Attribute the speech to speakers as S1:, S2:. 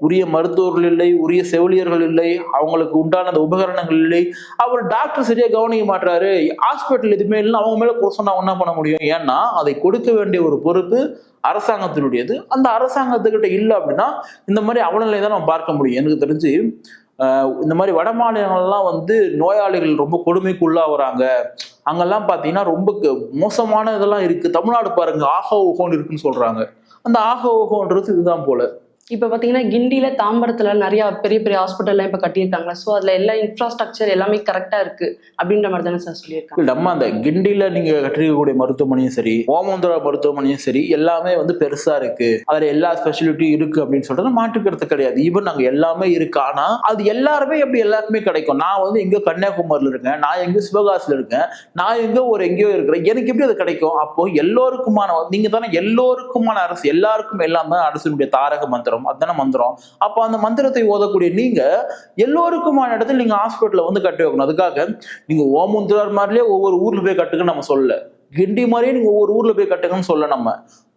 S1: உரிய மருத்துவர்கள் இல்லை உரிய செவிலியர்கள் இல்லை அவங்களுக்கு உண்டான அந்த உபகரணங்கள் இல்லை. அவர் டாக்டர் சரியாக கவனிக்க மாட்டாரு ஹாஸ்பிட்டல் எதுவுமே இல்லை அவங்க மேலே குறை சொன்னால் என்ன பண்ண முடியும்? ஏன்னா அதை கொடுக்க வேண்டிய ஒரு பொறுப்பு அரசாங்கத்தினுடையது. அந்த அரசாங்கத்துக்கிட்ட இல்லை அப்படின்னா இந்த மாதிரி அவலநிலை தான் நம்ம பார்க்க முடியும். எனக்கு தெரிஞ்சு இந்த மாதிரி வட மாநிலங்கள்லாம் வந்து நோயாளிகள் ரொம்ப கொடுமைக்குள்ளாகிறாங்க. அங்கெல்லாம் பார்த்தீங்கன்னா ரொம்ப க- மோசமான இதெல்லாம் இருக்குது தமிழ்நாடு பாருங்க ஆஹோ ஓஹோன்னு இருக்குன்னு சொல்கிறாங்க அந்த ஆஹா ஓஹோன்றது இதுதான் போல.
S2: இப்போ பார்த்தீங்கன்னா கிண்டியில் தாம்பரத்தில் நிறைய பெரிய பெரிய ஹாஸ்பிட்டல்லாம் இப்போ கட்டியிருக்காங்க. ஸோ அதில் எல்லா இன்ஃப்ராஸ்ட்ரக்சர் எல்லாமே கரெக்டாக இருக்குது அப்படின்ற மாதிரி தானே சார் சொல்லியிருக்காங்க.
S1: நம்ம அந்த கிண்டியில் நீங்கள் கட்டிருக்கக்கூடிய மருத்துவமனையும் சரி ஓமந்துரா மருத்துவமனையும் சரி எல்லாமே வந்து பெருசாக இருக்குது அதில் எல்லா ஸ்பெஷலிட்டியும் இருக்குது அப்படின்னு சொல்கிறது மாற்றுக்கிறது கிடையாது. ஈவன் நாங்கள் எல்லாமே இருக்குது ஆனால் அது எல்லாருமே எப்படி எல்லாருக்குமே கிடைக்கும்? நான் வந்து எங்கேயோ கன்னியாகுமரியில் இருக்கேன். நான் எங்கேயோ சிவகாசில் இருக்கேன். நான் எங்கேயோ ஒரு எங்கேயோ இருக்கிறேன். எனக்கு எப்படி அது கிடைக்கும்? அப்போது எல்லோருக்குமான நீங்கள் தானே எல்லோருக்குமான அரசு எல்லாருக்கும் எல்லாமே அரசினுடைய தாரக மந்திரம். அதுதானே மந்திரம். அப்போ அந்த மந்திரத்தை ஓதக்கூடிய நீங்க எல்லோருக்குமான இடத்துல நீங்க ஹாஸ்பிட்டலில் வந்து கட்டி வைக்கணும். அதுக்காக நீங்க ஓமுந்திரார் மாதிரிலே ஒவ்வொரு ஊர்ல போய் கட்டுக்குன்னு நம்ம சொல்லல. கிண்டி மாதிரியே நீங்க ஒவ்வொரு ஊர்ல போய் கட்டுங்கன்னு சொல்ல நம்ம.